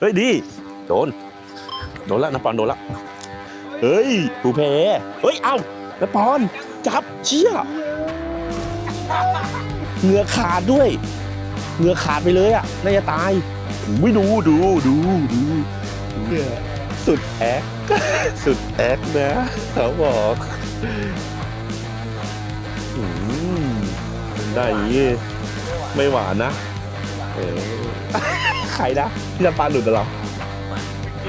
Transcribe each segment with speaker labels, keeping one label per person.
Speaker 1: เฮ้ยดีโดนโดนล้วนะปอนโดนล้วเฮ้ยผู้แพ้เฮ้ยเอ้านะปอนจับเชี่ยเหงือขาดด้วยเหงือขาดไปเลยอะน่าจะตายไม่ดูดูดูดูเนี่ยสุดแอคสุดแอคนะเขาบอกอืมได้ย่างงี้ไม่หวานนะเออ ใครนะที่จะปลาหลุดเหรอ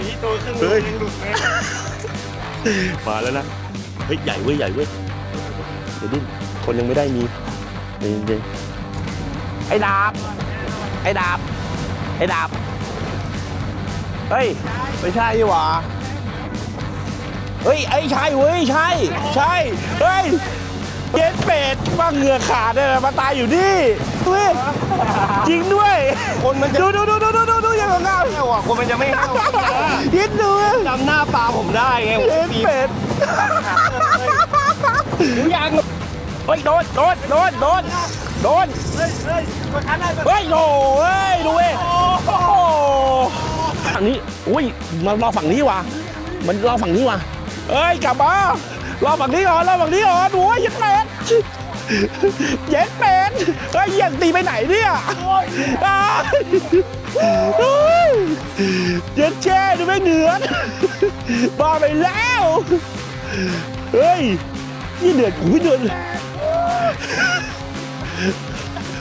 Speaker 2: นี่ตัวครึ่ง
Speaker 1: เฮ้ย
Speaker 2: ยังหลุดเลย
Speaker 1: มาแล้วนะ เฮ้ย ใหญ่เว้ย ใหญ่เว้ยเดี๋ยวดิ้นคนยังไม่ได้มีเย็นเย็นไอ้ดาบ ไอ้ดาบ ไอ้ดาบ เฮ้ย ไม่ใช่นี่หว่า เฮ้ย ไอ้ใช่เว้ย ใช่ ใช่ เฮ้ย เย็นเป็ดว่าเหงือขาดเนี่ยมาตายอยู่นี่เฮ้ยจริงด้วย
Speaker 2: คนมันจะ
Speaker 1: ดูดูดูดูดูดูดูอย่างเงา
Speaker 2: เห่าอะคนมันจะไม่เห่า
Speaker 1: ยินดู
Speaker 2: จำหน้าปลาผมได้ไงผม
Speaker 1: เย็น
Speaker 2: ตี
Speaker 1: เป็ด
Speaker 2: หรือยัง
Speaker 1: เฮ้ยโดนโดนโดนโดนโดน
Speaker 2: เฮ้ยเฮ้ยกดทันได้
Speaker 1: เฮ้ยโอ้เฮ้ยดูเว้ยโอ้โหฝั่งนี้อุ้ยมันรอฝั่งนี้ว่ะมันรอฝั่งนี้ว่ะเอ้ยกลับมา รอฝั่งนี้ก่อนรอฝั่งนี้ก่อนโอ้ยย็นเป็ดเย็นเป็ดเฮ้ยเหี้ยังตีไปไหนเนี่ยเฮ้ยเย็นแช่ดูไม่เหงือนบ้าไปแล้วเฮ้ยนี่เดือดอุ้ยเดือด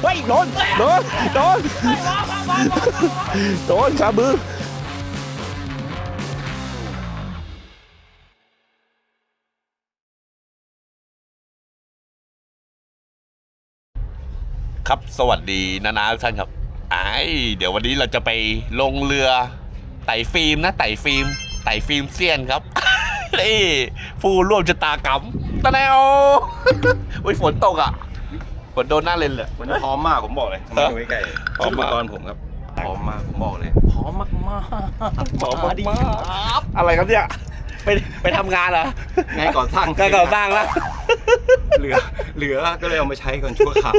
Speaker 1: เฮ้ยโดนโดนโดนโดนขามือ ครับสวัสดีนานาทุกท่านครับไอ้เดี๋ยววันนี้เราจะไปลงเรือไต่ฟิล์มนะไต่ฟิล์มไต่ฟิล์มเซียนครับนี่ผู้ร่วมชะตากรรมตะแนวอุ้ยฝนตกอะฝนโดนหน้าเลนเลย
Speaker 2: มันพร้อมมากผมบอกเลย
Speaker 1: เออ
Speaker 2: มาดูใกล้ๆ
Speaker 1: พร้อม
Speaker 2: อุป
Speaker 1: มาก
Speaker 2: กรณ์ผมครับพร้อมมากผมบอกเลยพร้อมมากมาก
Speaker 1: ขอมากมากอะไรครับเนี่ย ไปไปทำงานเหรอ
Speaker 2: งานก่อสร้าง
Speaker 1: งานก่อสร้างแล้ว
Speaker 2: เหลือ เหลือก็เลยเอามาใช้ก่อนชั่วคราว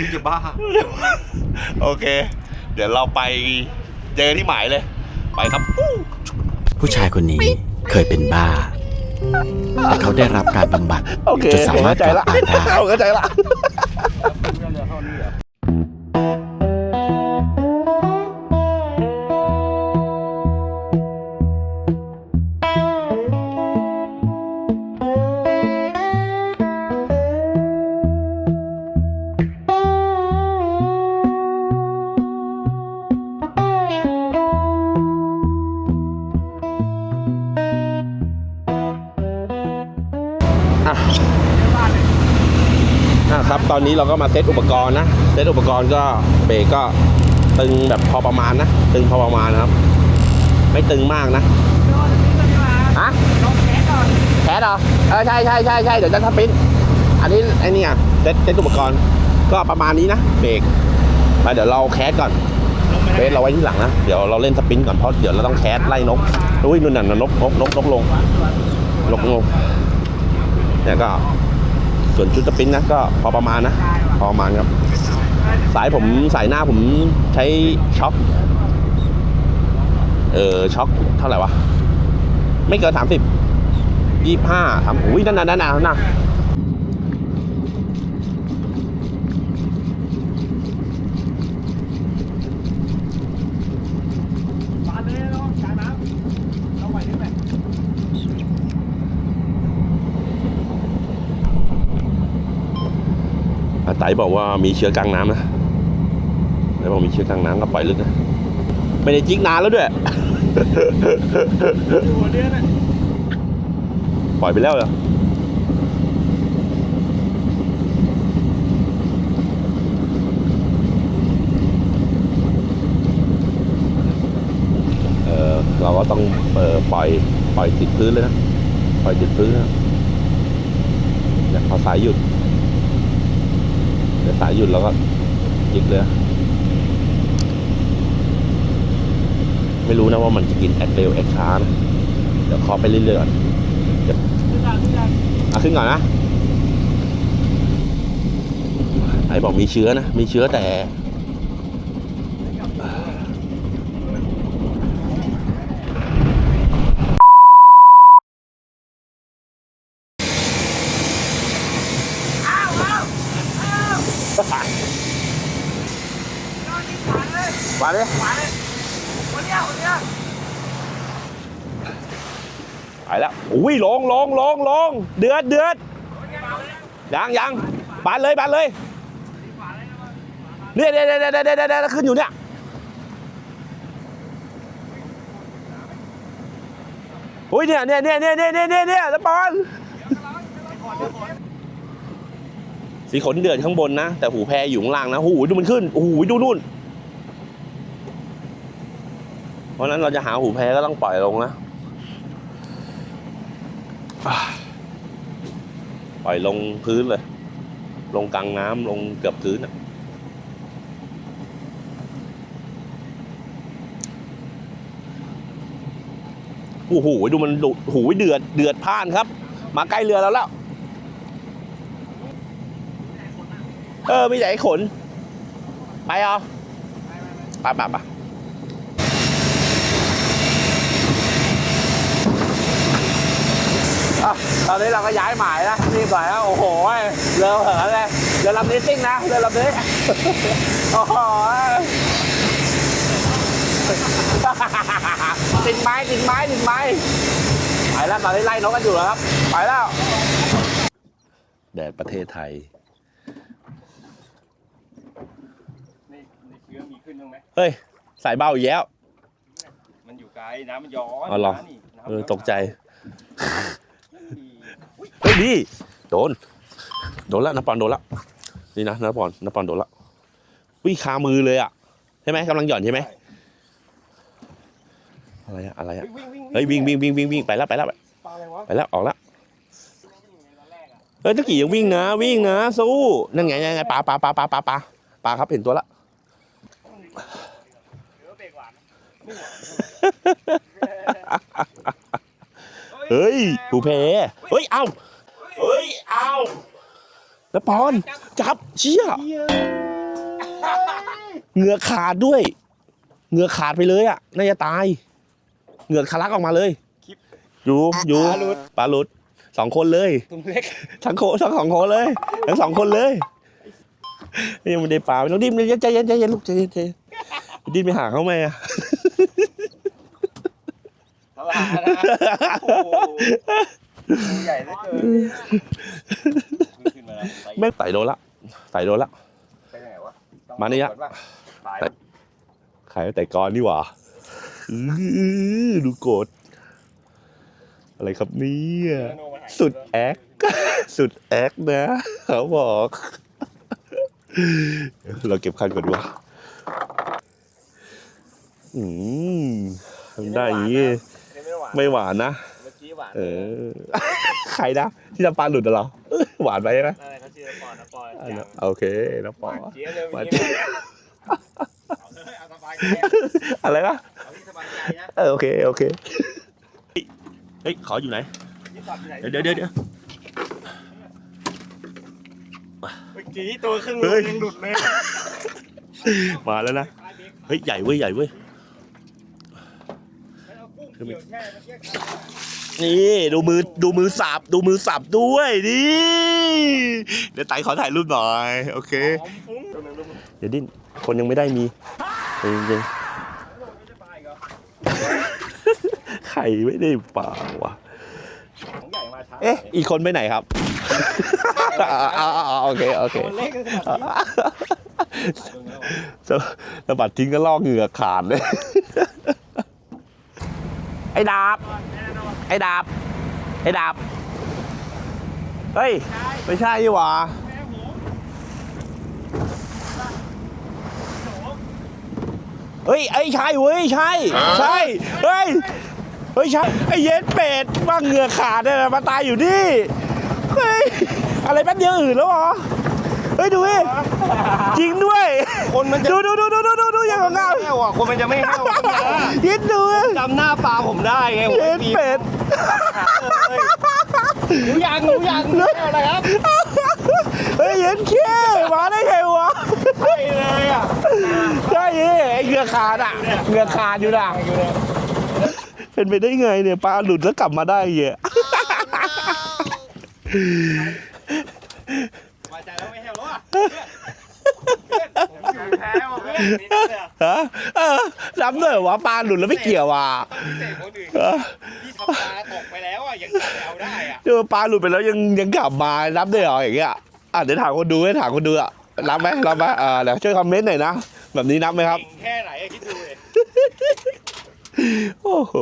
Speaker 2: พี่จะบ้า
Speaker 1: โอเค เดี๋ยวเราไปเจอที่หมายเลย ไปครับ
Speaker 3: ผู้ชายคนนี้เคยเป็นบ้า แต่เขาได้รับการบำบัด
Speaker 1: โอเค
Speaker 3: จนสามารถกลับบ้านได้
Speaker 1: เข้าใจละอะ เราก็มาเซตอุปกรณ์นะเซตอุปกรณ์ก็เบรกก็ตึงแบบพอประมาณนะตึงพอประมาณนะครับ ไม่ตึงมากนะฮะแคสเหรอเออใช่ใช่ใช่ใช่เดี๋ยวจะทปิ้นอันนี้ไอ้นี่อะเซตเซตอุปกรณ์ก็ประมาณนี้นะเบรกมาเดี๋ยวเราแคสก่อนเบสเราไว้ที่หลังนะเดี๋ยวเราเล่นสปินก่อนเพราะเดี๋ยวเราต้องแคสไล่นกอุ้ยนู่นน่ะนกนกนกนกลงนกลงเนี่ยก็ ส่วนชุดสปรินต์นะก็พอประมาณนะ พอประมาณครับ สายผมสายหน้าผมใช้ช็อคเออช็อคเท่าไหร่วะ ไม่เกินสามสิบยี่ห้าทำอุ้ยนั่นน่ะนั่นน่ะนั่นน่ะอาไต่บอกว่ามีเชื้อกลางน้ำนะไต่บอกมีเชื้อกลางน้ำก็ปล่อยลึกนะไม่ได้จิกนานแล้วด้วยปล่อยไปแล้วเหรอเออเราก็ต้องเออปล่อยปล่อยติดพื้นเลยนะ ปล่อยติดพื้นนะเนี่ยพอสายหยุดเดี๋ยวสายหยุดเราก็ยิกเลย ไม่รู้นะว่ามันจะกินแอคเร็วแอคช้านะเดี๋ยวคอไปเรื่อยๆก่อนเอาขึ้นก่อนนะ ไอ้บอกมีเชื้อนะ มีเชื้อแต่ หวานเลย
Speaker 2: วันเนี้ยวันเนี้ย
Speaker 1: ไปแล้ว อุ้ยลงลงลงลงเดือดเดือดยังยังบานเลยบานเลยเนี่ยเนี่ยเนี่ยเนี่ยเนี่ยเนี่ยขึ้นอยู่เนี่ยอุ้ยเนี่ยเนี่ยเนี่ยเนี่ยเนี่ยเนี่ยเนี่ยแล้วบอลสีขนเดือดข้างบนนะ แต่หูแพรอยู่ข้างล่างนะหูดูมันขึ้นโอ้โหดูนู่นเพราะฉะนั้นเราจะหาหูแพรก็ต้องปล่อยลงนะ ปล่อยลงพื้นเลย ลงกลางน้ำลงเกือบพื้นอะโอ้โหดูมันดุหูเดือดเดือดพ่านครับ มาใกล้เรือแล้วแล้วเออมีแต่ไอ้ขน ไปเหรอไปไปไปอะ ตอนนี้เราก็ย้ายหมายนะรีบหน่อยนะโอ้โหเรือเหินเลยเรือลำนี้ซิ่งนะเรือลำนี้โอ้โหติดไม้ติดไม้ติดไม้ไปแล้วตอนนี้ไล่นกกันอยู่แล้วครับไปแล้วแดดประเทศไทย
Speaker 2: ในในเชื้อมีขึ้นบ้างไหม
Speaker 1: เฮ้ยสายเบาอีกแล้ว
Speaker 2: มันอยู่ไกลน้ำมันย้อน
Speaker 1: อ๋อเหรอ
Speaker 2: น้ำนี่น้ำ
Speaker 1: เออตกใจ
Speaker 2: ไม่มี
Speaker 1: เฮ้ยดีโดน โดนแล้วนปอนโดนแล้วนี่นะนปอนนปอนโดนแล้ววิ่งคามือเลยอะใช่ไหมกำลังหย่อนใช่ไหมอะไรอะอะไรอะ
Speaker 2: เฮ้ยวิ่งวิ่ง
Speaker 1: เฮ้ยวิ่งวิ่งวิ่งวิ่งวิ่งไปแล้วไปแล้ว
Speaker 2: ปลาอะไรวะ
Speaker 1: ไปแล้วออกแล้วเฮ้ยตะกี้ยังวิ่งนะ วิ่งนะสู้นั่นไงนั่นไงปลาปลาปลาปลาปลาปลาปลาครับเห็นตัวละ
Speaker 2: หรือว่า เบรกหวาน
Speaker 1: เฮ้ยผูเพเฮ้ย เอาเฮ้ย เอาแล้วปอนจับเชี่ยเหงือกขาดด้วย เหงือกขาดไปเลยอะ น่าจะตาย เหงือกทะลักออกมาเลยอยู่อยู่ปลาหลุดสองคนเลย
Speaker 2: ตุ้มเล็ก
Speaker 1: ทั้งโคทั้งสองคนเลย ทั้งสองคนเลยยังไม่ได้ปลาไม่ต้องดิ้นเลยใจเย็นใจเย็นลูกใจเย็นใจเย็นดิ้นไปหาเขาไหมอะ
Speaker 2: ตลาดนะโอ้โหตัวใหญ่เหลือเกินขึ้นมาแล้วไป
Speaker 1: แม่งไต่โดนละไต่โดนละ
Speaker 2: ไปไหนวะ
Speaker 1: มานี่อะ
Speaker 2: ตาย
Speaker 1: ขายแต่กรนี่หว่าอื้อดูโกรธอะไรครับเนี่ย สุดแอค สุดแอคนะ เขาบอก เราเก็บคันก่อนดีกว่าอืมทำได้อย่างนี้
Speaker 2: ไม่หวาน
Speaker 1: ไม่หวานนะ
Speaker 2: เมื่อกี้หวาน
Speaker 1: เออ ใครนะที่ทำปลาหลุดน่ะเหรอเอ้ยหวานไปใช่ไหม
Speaker 2: อะไรเขาชื่อปอนนะปอน
Speaker 1: อะนะโอเคน้องปอ
Speaker 2: เจี๊ยบเลย
Speaker 1: หวาน
Speaker 2: เจี๊ยบเอาเลยเอาสบายใจ
Speaker 1: อะไรนะ
Speaker 2: เอาที่สบายใจนะ
Speaker 1: เออโอเคโอเค เฮ้ยขออยู่ไหน
Speaker 2: ที่ปรับที่ไหน
Speaker 1: เดี๋ยวเดี๋ยวเดี๋ยวเดี๋ยว
Speaker 2: เมื่อกี้ตัวครึ่ง
Speaker 1: เฮ้
Speaker 2: ลู
Speaker 1: ย
Speaker 2: กยังหลุดเลย
Speaker 1: มาแล้วนะ เฮ้ยใหญ่เว้ยใหญ่เว้ย
Speaker 2: เอากุ้งเกี่ยวแช่เมื่อกี้
Speaker 1: นี่ดูมือดูมือสับดูมือสับด้วยนี่เดี๋ยวไต่ขอถ่ายรูปหน่อย โอเค
Speaker 2: หอมฟุ้งตัวหนึงลูก
Speaker 1: เดี๋ยวดิ้นคนยังไม่ได้มีจริงจริง
Speaker 2: ไม่ได้ปลาอีกเหรอ
Speaker 1: ๆไข่ไม่ได้เปล่าวะ
Speaker 2: ของใหญ่มาช้า
Speaker 1: เอ๊ะ อีกคนไปไหนครับอ่าๆๆโอเค โอเค
Speaker 2: ตัวเล็กก็ขนาดนี้
Speaker 1: สะสะบัดทิ้งก็ลอกเหงื่อขาดเลย ไอ้ดาบ ไอ้ดาบ ไอ้ดาบ เฮ้ย ไม่ใช่ยี่หว่า
Speaker 2: แม่หมู
Speaker 1: เฮ้ย ไอ้ใช่เว้ย ใช่ ใช่ เฮ้ย เฮ้ย ใช่ ไอ้เย็นเป็ดว่าเหงื่อขาดเนี่ยมาตายอยู่นี่ เฮ้ย อะไรแป๊บเดียวอื่นแล้วเหรอ เฮ้ย ดูดิจริงด้วย
Speaker 2: คนมันจะ
Speaker 1: ดูดูดูดูดูดูดูอ ย่างของเรา
Speaker 2: แห้วอะคนมันจะไม่แห้วอะ
Speaker 1: ยินดูดิ
Speaker 2: จำหน้าปลาผมได้ไงผม
Speaker 1: เย็น
Speaker 2: ปี
Speaker 1: เป็ด
Speaker 2: หนูอยากหนูอยากหนูแห้วอะไรครับ
Speaker 1: เฮ้ยเย็นเขี้มาได้ไงวะ
Speaker 2: ใช่เลยอะ
Speaker 1: ใช่ดิไอ้เหงื่อขาดอะเหงื่อขาดอยู่น่ะเป็นไปได้ไงเนี่ยปลาหลุดแล้วกลับมาได้เงี้ย
Speaker 2: สบายใจแล้วไม่แห้วแล้วอะ แพ้ว่ะเพื่อนนี่เนี่ย
Speaker 1: ฮะเออรับด้วยเหรอวะปลาหลุดแล้วไม่เกี่ยวอะ
Speaker 2: ต้องพิเศษคนอื่น
Speaker 1: เออ
Speaker 2: ที่ทำปลาตกไปแล้วอะยังเอาได้อะ
Speaker 1: เจอปลาหลุดไปแล้วยังยังกลับมารับด้วยเหรออย่างเงี้ยอะเดี๋ยวถามคนดูให้ถามคนดูอะรับไหมรับไหมอ่าเดี๋ยวช่วยคอมเมนต์หน่อยนะแบบนี้นับไหมครับ
Speaker 2: เก่งแค่ไหนอะคิดดูเลย
Speaker 1: โอ้โห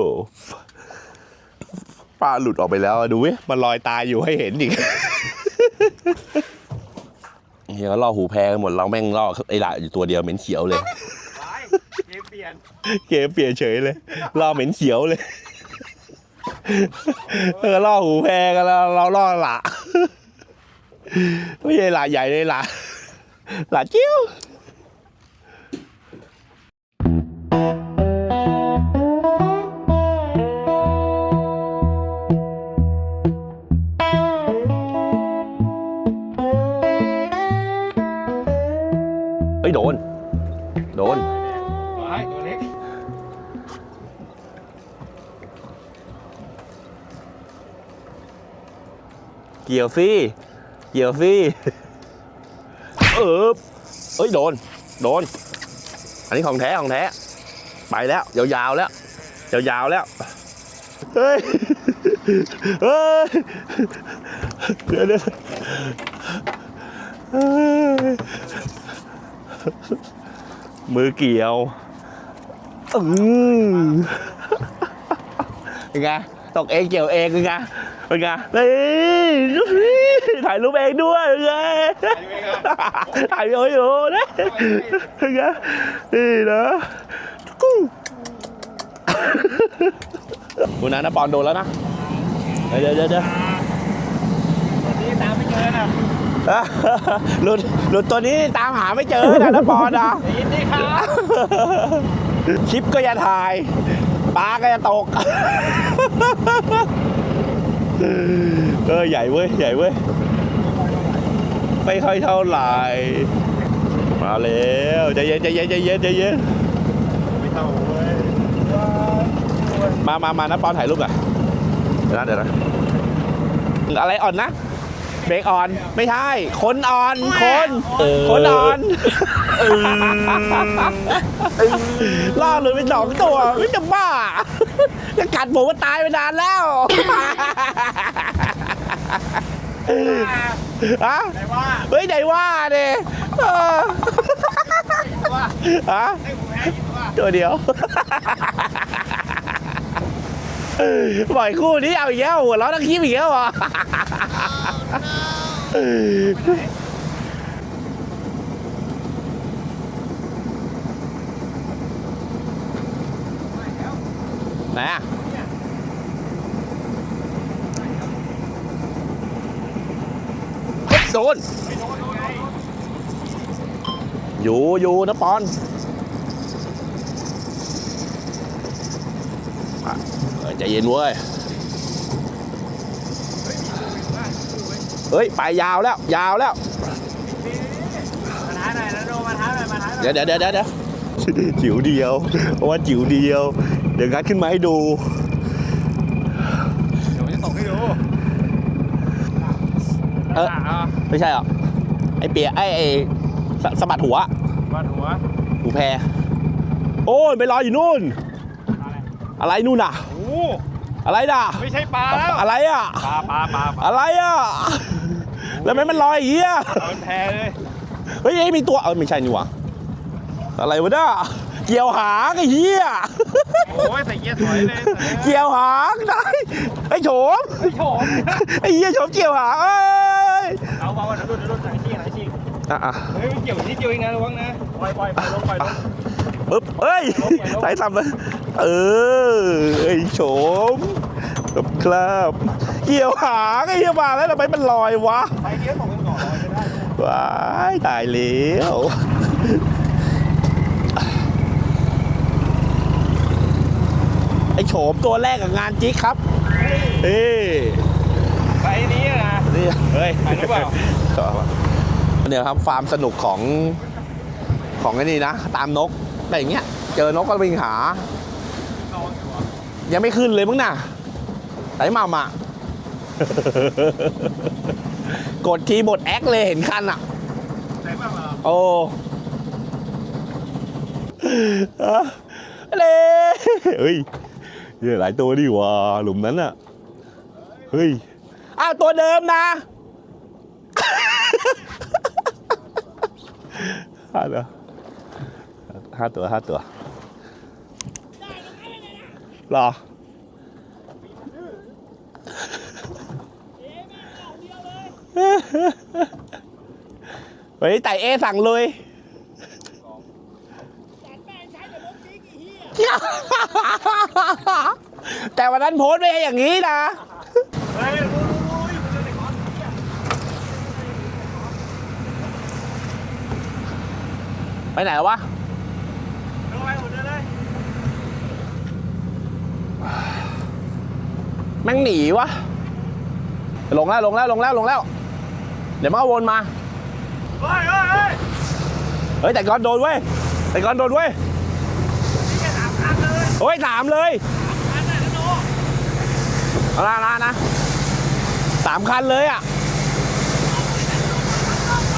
Speaker 1: ปลาหลุดออกไปแล้วอะดูเว้ยมันลอยตายอยู่ให้เห็นอีก เฮียก็ล่อหูแพกันหมดเราแม่งล่อไอ้หละอยู่ตัวเดียวเหม็นเขียวเลย
Speaker 2: ไปเกมเปลี่ยน
Speaker 1: เกมเปลี่ยนเฉยเลยล่อเหม็นเขียวเลยเออล่อหูแพกันแล้วเราล่อหละไม่ใช่หละใหญ่เลยหละหละเจี้ยว เฮ้ยโดน โดน
Speaker 2: ไปตัวเล็ก
Speaker 1: เกี่ยวสิ เกี่ยวสิเออเอ้ยโดน โดน อันนี้ของแท้ของแท้ ไปแล้ว ยาวๆแล้ว ยาวๆแล้ว เฮ้ย เฮ้ย เดี๋ยวเดี๋ยวเฮ้ย มือเกี่ยวอือเป็นไงตกเองเกี่ยวเองเป็นไงเป็นไงนี่ถ่ายรูปเองด้วยเป็นไงถ่ายวิดีโออยู่นะเป็นไงนี่นะกูคุณนะนะปอนโดนแล้วนะเดี๋ยวเดี๋ยวเดี๋ยว
Speaker 2: ตัวนี้ตามไม่เจอนะ
Speaker 1: หลุดหลุดตัวนี้ตามหาไม่เจอนะนะปอนอะ
Speaker 2: ได้ยินดีครับ
Speaker 1: คลิปก็อย่าถ่ายปลาก็จะตก เออ ใหญ่เว้ย ใหญ่เว้ย ไม่ค่อยเท่าไหร่ มาแล้วใจเย็นใจเย็นใจเย็นใจเย็น
Speaker 2: ไม่เท่าเว้ย
Speaker 1: มามามานะปอนถ่ายรูปหน่อยเดี๋ยวนะเดี๋ยวนะ อะไรอ่อนนะ เบรกอ่อน ไม่ใช่ คนอ่อน คน คนอ่อนล่อหลุดไปสองตัวไม่จะบ้าจะกัดผมก็ตายไปนานแล้วฮะ
Speaker 2: ไหนว่า
Speaker 1: เฮ้ยไหนว่าเด้เออ
Speaker 2: ว่า
Speaker 1: ฮะ
Speaker 2: ให้ผมแพ้กินว่า
Speaker 1: ตัวเดียวบ่อยคู่นี้เอาอีกแล้วหัวเราะทั้งคลิปอีกแล้วเหรอ ไหนอะเฮ้ยโดน
Speaker 2: ไม่โดนโดน
Speaker 1: อยู่อยู่นะปอนอใจเย็นเว้ย เฮ้ย ไปยาวแล้ว ยาวแล้ว
Speaker 2: มาท้าหน่อยนะโดมาท้าหน่อยมาท้าหน่อย
Speaker 1: เดี๋ยวเดี๋ยวเดี๋ยวเดี๋ยวจิ๋วเดียวเพราะว่าจิ๋วเดียว เดี๋ยวงัดขึ้นมาให้ดู
Speaker 2: เดี๋ยวผมจะตกให้ดู
Speaker 1: เออไม่ใช่หรอไอเปียไอไอสสะบัดหัว
Speaker 2: บ้านหัว
Speaker 1: หูแพรโอ้ยไปรออยู่นู่น อะไรนู่นน่ะ
Speaker 2: โอ้
Speaker 1: อะไรน่ะ
Speaker 2: ไม่ใช่ปลาแล้ว
Speaker 1: อะไรอะ
Speaker 2: ปลาปลาปลาปลา
Speaker 1: อะไรอะ แล้วมันมันลอยอย่างเงี้ย
Speaker 2: เอาเป็นแพเลย
Speaker 1: เฮ้ยเอ้ยมีตัวเออไม่ใช่นี่หว่าอะไรวะเนี่ยเกี่ยวหางไอ้เหี้ย
Speaker 2: โอ้ยใส่เกียร์ถอยเลย
Speaker 1: เกี่ยวหางได้ไอ้โฉม
Speaker 2: ไอ้โฉม
Speaker 1: ไอ้เหี้ยโฉมเกี่ยวหางเอ้ย
Speaker 2: เอาเบาๆเดี๋ยวดูเดี๋ยวดูไหนชิงไหนชิง
Speaker 1: อะอะ
Speaker 2: เฮ้ยมันเกี่ยวนิดเดียวเองนะระวังนะปล่อยปล่อยปล่อยลงปล่อยลง
Speaker 1: ปึ๊บเอ้ย
Speaker 2: ลงอย่าลง
Speaker 1: สายสับเลยเออไอ้โฉมครับครับ เกี่ยวหางไอ้เหี้ยมาแล้วทำไมมันลอยวะ
Speaker 2: ใส่เกียร์ตกกันก่อนเราจะได้
Speaker 1: ว้ายตายแล้วไอ้โฉมตัวแรกกับงานจิ๊กครับเฮ้ย
Speaker 2: ใส่นี้นะ
Speaker 1: นี่เฮ้ย
Speaker 2: ถ่ายรูปเปล่า
Speaker 1: เนี่ยครับฟาร์มสนุกของของไอ้นี่นะ ตามนกอะไรอย่างเงี้ย เจอนกก็วิ่งหา ยังไม่ขึ้นเลยมั้งน่ะไหนมามา กดคีย์บอร์ดแอคเลยเห็นคันอะ
Speaker 2: ใส่บ้างเหรอ
Speaker 1: โอ้อะเลยเฮ้ยเยอะหลายตัวดีว่าหลุมนั้นอะ เฮ้ย อ้าวตัวเดิมนะห้าตัวห้าตัวห้าตัวรอ เฮ้ยแต่เอสั่งเลยแต่วันนั้นโพสต์ไม่ให้อย่างนี้นะ
Speaker 2: เฮ้ยรู้รู้รู้อยู่บนเรือเด็กน้อยเนี่ย
Speaker 1: ไปไหนวะ
Speaker 2: เดินไปหมดเลยเลย
Speaker 1: แม่งหนีวะ ลงแล้วลงแล้วลงแล้วลงแล้วเดี๋ยวมันก็วนมา
Speaker 2: เฮ้ยเฮ้ยเฮ้ย
Speaker 1: เฮ้ยแต่ก่อนโดนเว้ยแต่ก่อนโดนเว้ย
Speaker 2: นี่แค่สามคันเลย
Speaker 1: เฮ้ยสามเลย
Speaker 2: คันน่ะนะโน
Speaker 1: เอาละละนะสามคันเลยอะ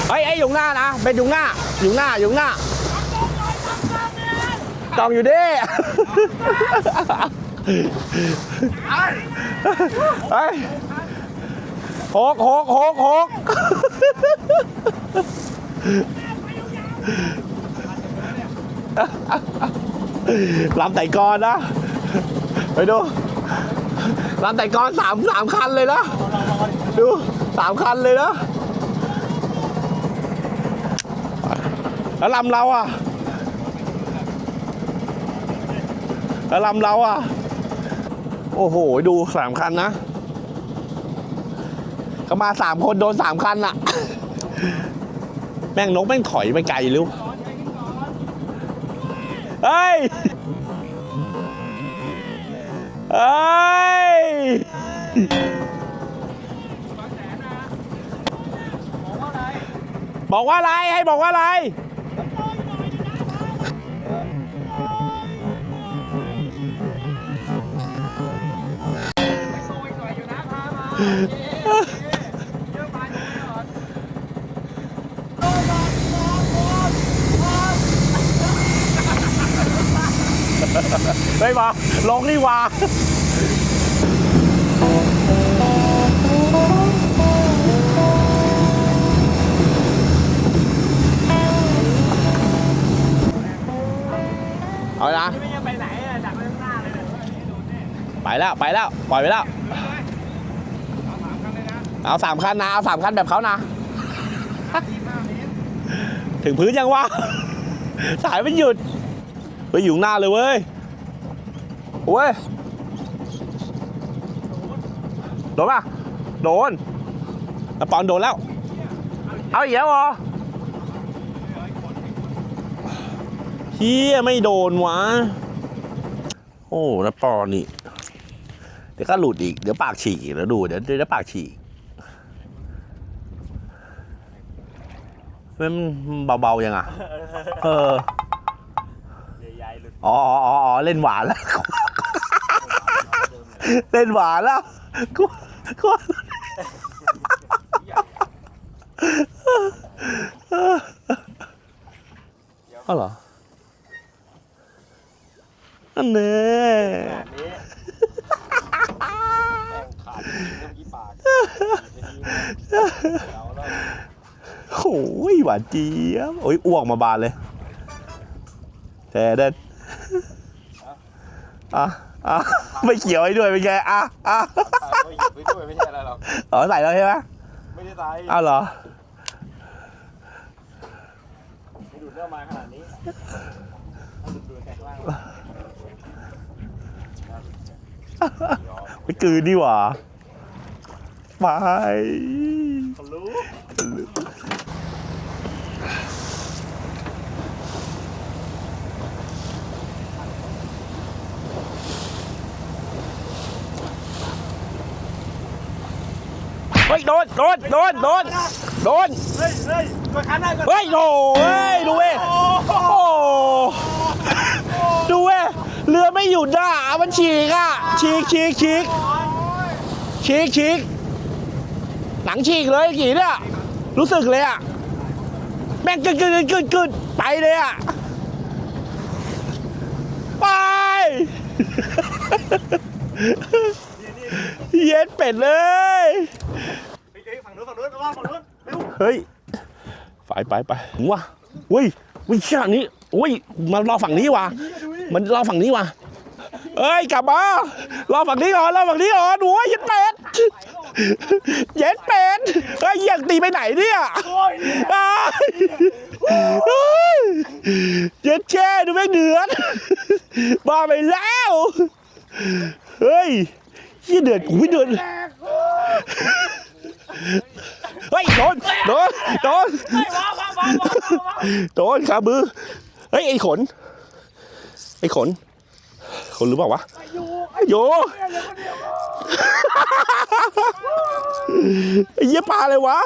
Speaker 1: เฮ้ยไอ้อยู่หน้านะเป็นอยู่หน้าอยู่หน้าอยู่หน้าจองอยู่ดิเฮ้ยหกหกหกหก ลำไต่กอนนะ ไปดูลำไต่กอนสามสามคันเลยนะ ดูสามคันเลยนะแล้วลำเราอะแล้วลำเราอะ โอ้โห ดูสามคันนะ ก็มาสามคนโดนสามคันอะแม่งนกแม่งถอยไปไกลริ้วเฮ้ย เฮ้ยบอกว่าอะไร ให้บอกว่าอะไร
Speaker 2: โซ่อีกหน่อยอะพามาเยอะไปดูหน่อย
Speaker 1: ไม่มาลงนี่ว่าเอาละ
Speaker 2: ไปไหนดักหน้าเลยเนี่ยโดนแน่
Speaker 1: ไปแล้วไปแล้วปล่อยไปแล้ว
Speaker 2: เอาสามคันเลยนะ
Speaker 1: เอาสามคันนะเอาสามคันแบบเขานะ
Speaker 2: ยี่ห้า
Speaker 1: ถึงพื้นยังวะสายมันหยุดไปอยู่หน้าเลยเว้ย เว้ย โดนป่ะ โดนแต่ปอนโดนแล้ว เอาอีกแล้วเหรอเฮียไม่โดนวะ โอ้แล้วปอนนี่ เดี๋ยวก็หลุดอีก เดี๋ยวปากฉีกอีกแล้วดู เดี๋ยวเดี๋ยวปากฉีกมันเบาๆยังอะ เออ
Speaker 2: ใหญ่ๆหลุด
Speaker 1: อ๋ออ๋ออ๋ออ๋อเล่นหวานแล้ว เล่นหวานแล้วกูกูอาเหรออันเน่
Speaker 2: แบบนี้แม่งขาดจริงเมื่อกี้ปากเราแล้ว
Speaker 1: โอ้ยหวานเจี๊ยบโอ้ยอ้วกมาบานเลยแทเด็ดอะ อะไม่เขียวให้ด้วยเป็นไงอะอะ
Speaker 2: ตายก็หยิบไปด้วยไม่ใช่อะไรหรอก
Speaker 1: อ๋อใส่แล้วใช่ไหม
Speaker 2: ไม่ได้ตาย
Speaker 1: อ้าวเหรอ
Speaker 2: ไม่ดูดเรื่องมาขนาดนี้ถ้าดูดดูแข็งล่าง
Speaker 1: ไปกลืนดีกว่าไป
Speaker 2: เขารู้
Speaker 1: เฮ้ย โดนโดนโดนโดนโดน
Speaker 2: เฮ้ยเฮ้ยตัวคันได้ก่อน
Speaker 1: เฮ้ยโอ้เฮ้ยดูเว้ยโอ้ดูเว้ยเรือไม่หยุดอะมันฉีกอะฉีกฉีกฉีกฉีกฉีกหนังฉีกเลยกี่เนี่ยรู้สึกเลยอะแม่งกึดกึดกึดกึดไปเลยอะเย็ดเป็ดเลย
Speaker 2: ฝั่ง นู้นฝั่งนู้นระวังฝั่งนู้น
Speaker 1: เฮ้ยไปไปไปว้าเฮ้ยวิชานี้โอ้ยมันรอฝั่งนี้ว่ะมันรอฝั่งนี้ว่ะเอ้ยกลับมารอฝั่งนี้ก่อนรอฝั่งนี้ก่อนโอ้ยเย็ดเป็ดเย็ดเป็ดเฮ้ยเหี้ยงตีไปไหนเนี่ยอ้ายเฮ้ยเย็ดแช่ดูไม่งเดือดบ้าไปแล้วเฮ้ยยี่เดือดกูไม่เดือด เฮ้ยโดนโดนโดนโดนขามือเฮ้ยไอ้ขนไอ้ขนขนหรือเปล่าวะอยู่ไอ้เหี้ยปลาเลยวะ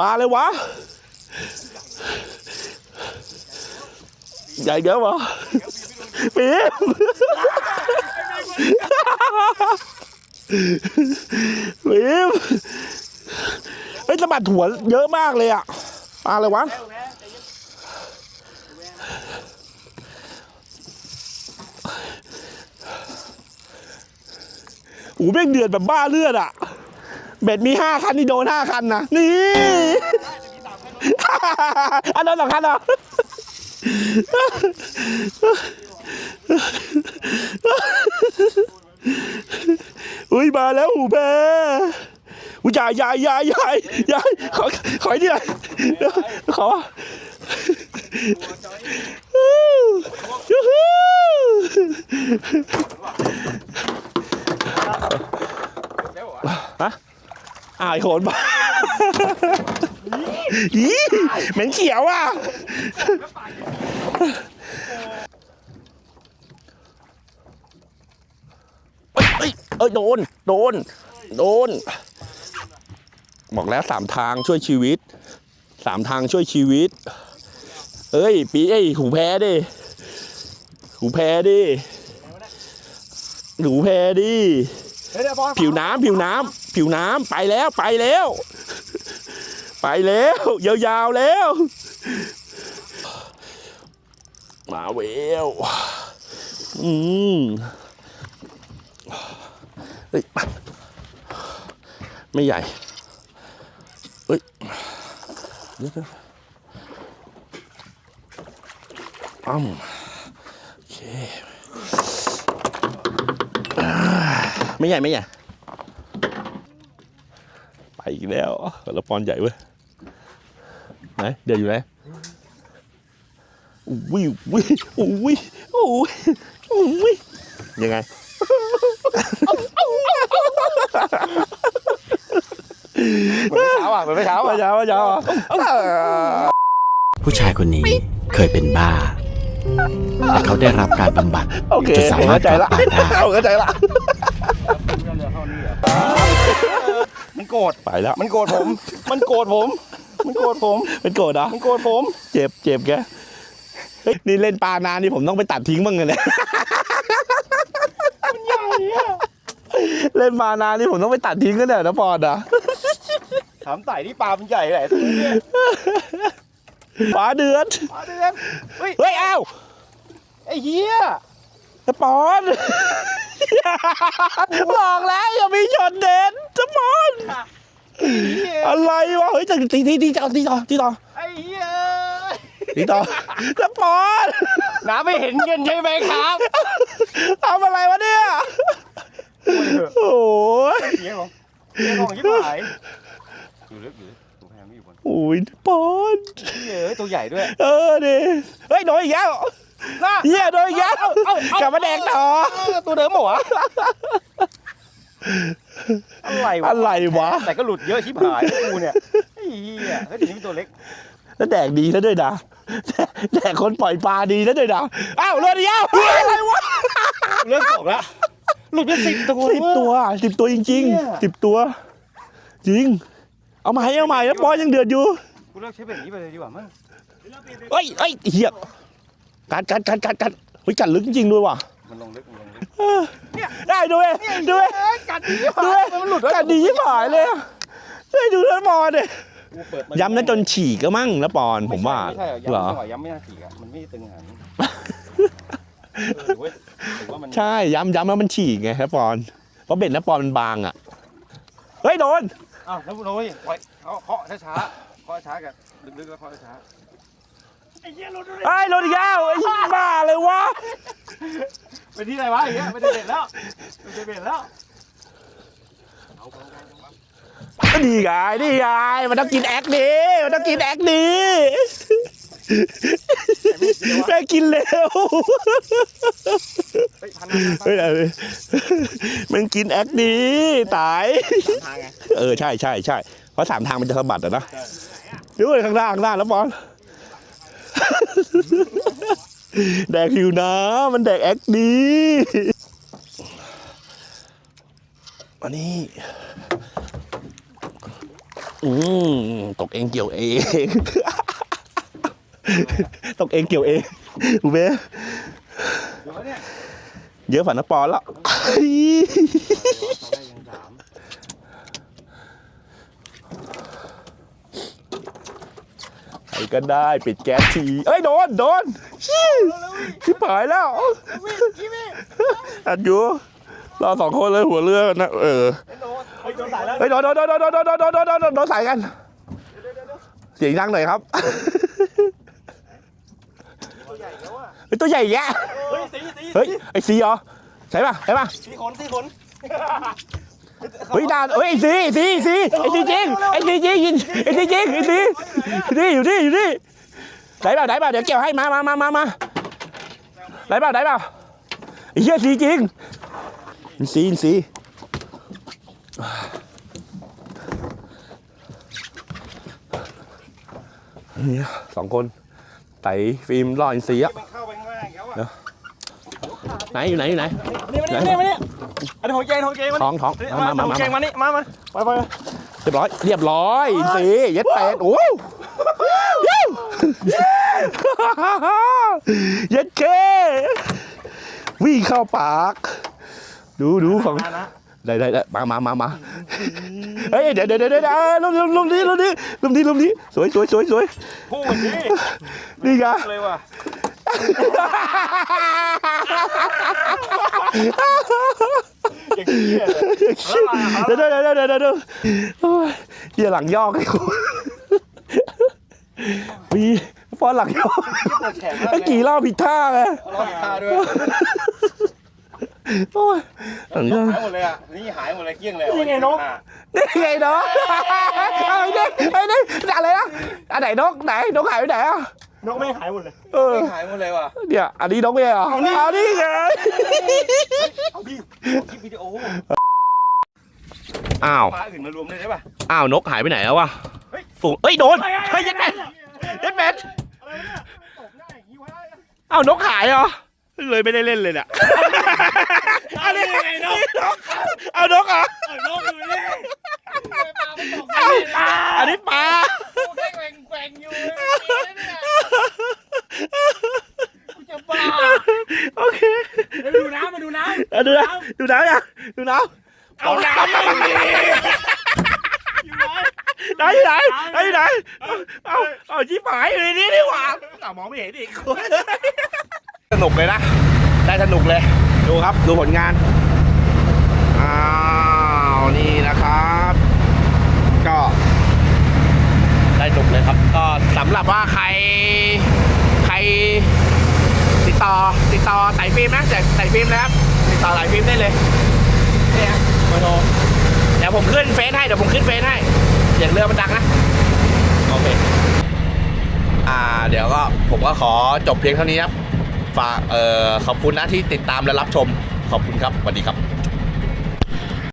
Speaker 1: ปลาเลยวะใหญ่เดี๋ยววะปี๊ บปี๊บเฮ้ยสะบัดหัวเยอะมากเลยอะปลาเลยวะโอ้โหแม่งเดือดแบบบ้าเลือดอะ เบ็ดมีห้าคันนี่โดนห้าคันนะ นี่ อันโดนสองคันเหรอ อุ้ยมาแล้วหูแพอุ้ยยายยายยายยายยายขอขอไอ้นี่ไหนขอยูฮูฮะอ้าวไอ้โหนบ้าอีเหม็นเขียวอะ เอ้ย เอ้ยเอ้ยโดน โดน โดน บอกแล้วสามทางช่วยชีวิต สามทางช่วยชีวิต เอ้ย ปีเอ้ยหูแพ้ดิหูแพ้ดิหูแพ้ดิ
Speaker 2: เฮ้ยเดี๋ยวบอล
Speaker 1: ผิวน้ำผิวน้ำผิวน้ำไปแล้วไปแล้ว ไปแล้ว ยาวๆแล้ว มาเวลอืม เฮ้ยไม่ใหญ่เฮ้ยเดี๋ยวอ้ำโอเคไม่ใหญ่ไม่ใหญ่ไปอีกแล้วแล้วปอนใหญ่เว้ยไหนเดี๋ยวอยู่ไหนอุ้ยอุ้ยอุ้ยอุ้ยอุ้ยยังไง
Speaker 2: เหมือนเมื่อเช้าอะเหมือนเมื่อเช้า
Speaker 1: ว่า
Speaker 2: อะ
Speaker 1: เช้าว่าเช้าอะ
Speaker 3: ผู้ชายคนนี้เคยเป็นบ้า แต่เขาได้รับการบำบัด
Speaker 1: โอเค
Speaker 3: จนสามารถ
Speaker 1: เข้าใจ
Speaker 3: กลับ
Speaker 1: ละ
Speaker 3: บ้านได้
Speaker 1: เข้าใจละ
Speaker 2: มันโกรธ
Speaker 1: ไปแล้ว
Speaker 2: มันโกรธผม มันโกรธผม มันโกรธผม
Speaker 1: เป็นโกรธอะ
Speaker 2: มันโกรธผม
Speaker 1: เจ็บเจ็บแกเฮ้ยนี่เล่นปลานานนี่ผมต้องไปตัดทิ้งบ้างเลยเนี่ย เล่นปลานานนี่ผมต้องไปตัดทิ้งกันเนี่ยนะปอนอะ
Speaker 2: ถามไต่ที่ปลามันใหญ่ไหนตัวนี้เนี่ย
Speaker 1: ปลาเดือด
Speaker 2: ปลาเดือนเฮ้ย
Speaker 1: เฮ้ยอ้าว
Speaker 2: ไอ้เหี้ย
Speaker 1: สปอนบอกแล้วอย่ามีช็อตเด็ดสปอน
Speaker 2: ไอ้เหี้ย
Speaker 1: อะไรวะเฮ้ยตีตีตีตีต่อตีต่อตีต่อ
Speaker 2: ไอ้เหี้ย
Speaker 1: ตีต่อสปอน
Speaker 2: น้าไม่เห็นเงินใช่ไหมครับ
Speaker 1: ทำอะไรวะเนี่ย โอ้ย
Speaker 2: เหี้ยของเหี้ยของยิบหายอยู่ลึกอยู่ลึกตัวแพงไม่อยู่บน
Speaker 1: โอ้ยปอน
Speaker 2: เหี้ยเอ้ยตัวใหญ่ด้วย
Speaker 1: เออดิเฮ้ยโดนอีกแล้ว
Speaker 2: น่า
Speaker 1: เฮียโดนอีกแล้วกลับมาแดกต่อ
Speaker 2: ตัวเดิมเหรอวะอะไรวะ
Speaker 1: อะไรวะ
Speaker 2: แต่ก็หลุดเยอะชิบหายกูเนี่ยไอ้เหี้ยเฮ้ยเดี๋ยวนี้มีตัวเล็ก
Speaker 1: แล้วแดกดีแล้วด้วยนะแดกคนปล่อยปลาดีแล้วด้วยนะอ้าวเลือดอีกแล้วอะไรวะ
Speaker 2: เลิกสองละ หลุดเป็นสิบตัว
Speaker 1: สิบตัวสิบตัวจริง
Speaker 2: เนี่ย
Speaker 1: ๆสิบตัว จริง เอามาให้เอาใหม่แล้วปอนยังเดือดอยู่
Speaker 2: กูเลิกใช้แบบนี้ไปเลยดีกว่ามั้ง
Speaker 1: เฮ้ยเฮ้ยเฮียกัดกัดกัดกัดกัดเฮ้ยกัดลึกจริงๆด้วยว่ะ
Speaker 2: มันลงลึกมันลงลึก
Speaker 1: เออได้ด้วยด้วย
Speaker 2: กัดดี
Speaker 1: ด้วย
Speaker 2: มันหลุด
Speaker 1: กัดดีที่หายเลยอะเฮ้ยดูแล้วปอนดิ
Speaker 2: กูเปิดมั
Speaker 1: ย้ำนั้นจนฉีกก็มั่งนะปอนผมว่า
Speaker 2: ไม่ใช่
Speaker 1: เหรอ
Speaker 2: ย้ำจังหวะย้ำไม่น่าฉีกอะมันไม่ตึงหัน เออเว้ยถือว่า
Speaker 1: ช่ย้ำย้ำแล้วมันฉีกไงนะปอนเพราะเบ็ดนะปอนมันบางอะเฮ้ยโดน
Speaker 2: อ้าวแล้วโอ้ยปล่อยเขาเคาะช้าๆเคาะช้ากันลึกๆแล้วเคาะช้า
Speaker 1: เฮ้ยโดนอีกแล้วไอ้ยี่บ้าเลยวะ
Speaker 2: ๆเป็นที่ไหนวะอย่างเงี้ยไม่ได้เบ็ดแล้วไม่ได้เบ็ดแล้ว
Speaker 1: ดีไงดีไงมันต้องกินแอคดีมันต้องกินแอคดี แม่งกินเร็ว
Speaker 2: เฮ้ยพันพันพัน
Speaker 1: เฮ้ยอะไรมันกินแอคดีตาย
Speaker 2: ทางไง
Speaker 1: เออใช่ใช่ใช่เพราะสามทางมันจะสะบัดอะนะดูเลยข้างล่างข้างล่างแล้วบอล แดกหิวน้ำมันแดกแอคดีอันนี้อืมตกเองเกี่ยวเอง ตกเองเกี่ยวเองถูกไหม
Speaker 2: เยวเย
Speaker 1: อะฝันนักปอนแล้ว
Speaker 2: ได้ยังสาม
Speaker 1: ใครก็ได้ปิดแก๊สทีเอ้ยโดนโดนชิบหายแล้วอัดอยู่เราสองคนเลยหัวเรือนะเออ
Speaker 2: เฮ้ยโดนสายแล้ว
Speaker 1: เฮ้ยโดนโดนโดนโดนโดนโดนโดนโดนโดนโดนโดนสายกัน เสียงดังหน่อยครับ
Speaker 2: ตัวใหญ่แล้วอะ
Speaker 1: เฮ้ยตัวใหญ่แยะ
Speaker 2: เฮ้ยสีสี
Speaker 1: เฮ้ยไอ้สีเหรอใช่ป่ะใช่ป่ะ
Speaker 2: สีขนสีขน
Speaker 1: เฮ้ยดานเฮ้ยไอ้สีสีสีไอ้สีจริงไอ้สีจริงยินไอ้สีจริงไอ้สีนี่อยู่นี่อยู่นี่ไหนเปล่าไหนเปล่าเดี๋ยวเกี่ยวให้มามามามามาไหนเปล่าไหนเปล่าไอ้เหี้ยสีจริงอินสีอินสีเนี่ยสองคน ไต่ฟิล์มล่ออินซีอะ
Speaker 2: มันเข้าไปข้างล่างแล้วอะ
Speaker 1: ไหนอยู่ไหนอยู่ไหน
Speaker 2: นี่มานี่มานี่อันนี้ของเจนของเจนมา
Speaker 1: ท้องท้อง
Speaker 2: มา
Speaker 1: มามา
Speaker 2: ข
Speaker 1: มา
Speaker 2: องเจน
Speaker 1: มา
Speaker 2: มานี่มามาไปไป
Speaker 1: เรียบร้อย เรียบร้อยอินซีเย็ดเป็ดโอ้ยเย็ดเควิ่งเข้าปาก ดูดูของ
Speaker 2: นะ
Speaker 1: ได้ได้ได้มามามามาเฮ้ยเดี๋ยวเดี๋ยวเดี๋ยวเดี๋ยวลมลมลมนี้ลมนี้ลมนี้ลมนี้สวยสวยสวยสวย
Speaker 2: พูดดิ
Speaker 1: นี่ไง
Speaker 2: เลยว่ะอย่างนี้เลย
Speaker 1: เดี๋ยวเดี๋ยวเดี๋ยวเดี๋ยวเดี๋ยวเดี๋ยวโอ้ยเหี้ยหลังยอกไอ้คุณมีป้อนหลังยอก
Speaker 2: ปวดแขนมาก
Speaker 1: ไอ้
Speaker 2: เลย
Speaker 1: กี่รอบผิดท่าไง
Speaker 2: รอบท่าด้วย
Speaker 1: โอ้ยหลังยอก
Speaker 2: หายหมดเลยอะ นี่หายหมดเลยเกลี้ยงเลย
Speaker 1: นี่ไงนก นี่ไงเนาะเอาไอ้นี่ไอ้นี่อะไรนะอันไหนนกไหนนกหายไปไหนอะ
Speaker 2: นกไม่หายหมดเลย
Speaker 1: เออ
Speaker 2: หายหมดเลยว่ะ
Speaker 1: เนี่ยอันนี้นกไม่ใช่เหรอเอานี่ไง
Speaker 2: เอาดิคลิปวิดีโอ
Speaker 1: อ้าว
Speaker 2: ปลาอื่นมารวมเลยได้ป่ะ
Speaker 1: อ้าวนกหายไปไหนแล้ววะ
Speaker 2: เฮ้ย
Speaker 1: ฝูงเอ้ยโดนเฮ้ยยัดแมนยัดแมน
Speaker 2: อะไรเนี่ยตกได้อย่างนี้วะ
Speaker 1: อ้าวนกหายเหรอ เลยไม่ได้เล่นเลยนี่ยอันนี้นกเอานกเหรอ
Speaker 2: นกอยู่นี่
Speaker 1: เอาอันนี้ปลา
Speaker 2: แค่แกว่งแกว่งอยู่เนี่ยกูจะบ้า
Speaker 1: โอเค
Speaker 2: มาดูน้ำมาดูน้
Speaker 1: เอาดูนะดูน้ำยังดูน้ำ
Speaker 2: เอาน้ำไม่มีอยู่ไหน
Speaker 1: ไหนไหนไหนไหนเอาเอาชี้หายอยู่ในนี้ดีกว่าเอามองไม่เห็นอีก สนุกเลยนะ ได้สนุกเลย ดูครับ ดูผลงาน อ้าว นี่นะครับ ก็ได้สนุกเลยครับ ก็สำหรับว่าใคร ใครติดต่อ ติดต่อไต่ฟิล์มนะแต่ไต่ฟิล์มนะครับ ติดต่อไต่ฟิล์มได้เลยนี่ยเบอร์โทรเดี๋ยวผมขึ้นเฟซให้ เดี๋ยวผมขึ้นเฟซให้เสียงเรือมันดังนะ โอเค อ่า เดี๋ยวก็ผมก็ขอจบเพียงเท่านี้ครับ ฝากเอ่อขอบคุณนะที่ติดตามและรับชม ขอบคุณครับสวัสดีครับ